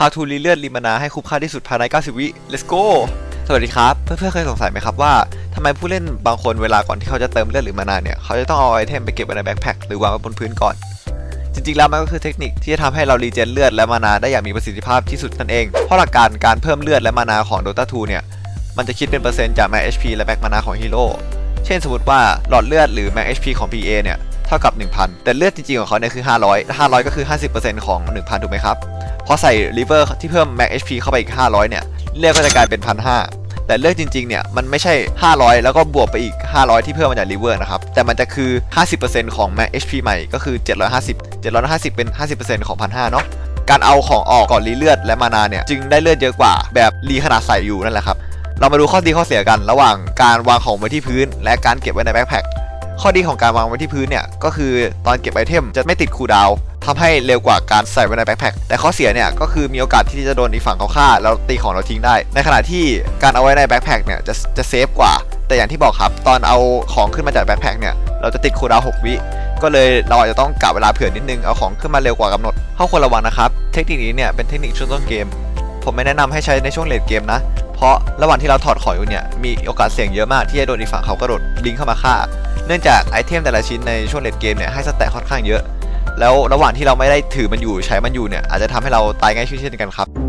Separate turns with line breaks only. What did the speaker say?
How to รีเลือดรีมานาให้คุ้มค่าที่สุดภายใน 90 วิ Let's go สวัสดีครับ เพื่อนๆเคยสงสัยไหมครับว่าทำไมผู้เล่นบางคนเวลาก่อนที่เขาจะเติมเลือดหรือมานาเนี่ยเขาจะต้องเอาไอเทมไปเก็บไว้ในแบ็คแพคหรือวางไว้บนพื้นก่อน จริงๆแล้วมันก็คือเทคนิคที่จะทำให้เรารีเจนเลือดและมานาได้อย่างมีประสิทธิภาพที่สุดนั่นเองเพราะหลักการการเพิ่มเลือดและมานาของ Dota 2 เนี่ยมันจะคิดเป็นเปอร์เซ็นต์จาก Max HP และแบ็คมานาของฮีโร่เช่นสมมติว่าหลอดเลือดหรือ Max HP ของ PA เนี่ยเท่ากับ 1,000 แต่เลือดจริงๆของเขาเนี่ยคือ 500 500 ก็คือ 50%ของ 1,000 ถูกไหมครับ พอใส่ River ที่เพิ่ม Max HP เข้าไปอีก 500 เนี่ย เลือดก็จะกลายเป็น 1,500 แต่เลือดจริงๆ เนี่ย มันไม่ใช่ 500 แล้วก็บวกไปอีก 500 ที่เพิ่มมาจาก River นะครับ แต่มันจะคือ 50%ของ Max HP ใหม่ก็คือ 750 750 เป็น 50%ของ 1,500 เนาะการเอาของออกก่อนรีเลือดและมานาเนี่ยจึงได้เลือดเยอะกว่า แบบรีขนาดใส่อยู่นั่นแหละครับเรามาดูข้อดีข้อเสียกันระหว่างการวางของไว้ที่พื้น และการเก็บไว้ในแบ็คแพคข้อดีของการวางไว้ที่พื้นเนี่ยก็คือตอนเก็บไอเทมจะไม่ติดคูดาว ทำให้เร็วกว่าการใส่ไว้ในแบ็คแพคแต่ข้อเสียเนี่ยก็คือมีโอกาสที่จะโดนอีกฝั่งเขาฆ่าแล้วตีของเราทิ้งได้ ในขณะที่การเอาไว้ในแบ็คแพคเนี่ยจะจะเซฟกว่า แต่อย่างที่บอกครับ ตอนเอาของขึ้นมาจากแบ็คแพคเนี่ยเราจะติดคูลดาวน์6วิก็เลยเราอาจจะต้องกะเวลาเผื่อนิดนึงเอาของขึ้นมาเร็วกว่ากำหนดเข้อควรระวังนะครับ เทคนิคนี้เนี่ยเป็นเทคนิคช่วงต้นเกม ผมไม่แนะนำให้ใช้ในช่วงเลดเกมนะเพราะระหว่างที่เราถอดของอยู่เนี่ยมีโอกาสเสี่ยงเยอะมากที่จะโดนอีกฝั่งเขากระโดดบลิงเข้ามาฆ่า เนื่องจากไอเทมแต่ละชิ้นในช่วงเลดเกมเนี่ยให้สแต็ค่อนข้างเยอะ แล้วระหว่างที่เราไม่ได้ถือมันอยู่ใช้มันอยู่เนี่ยอาจจะทำให้เราตายง่ายเช่นกันครับ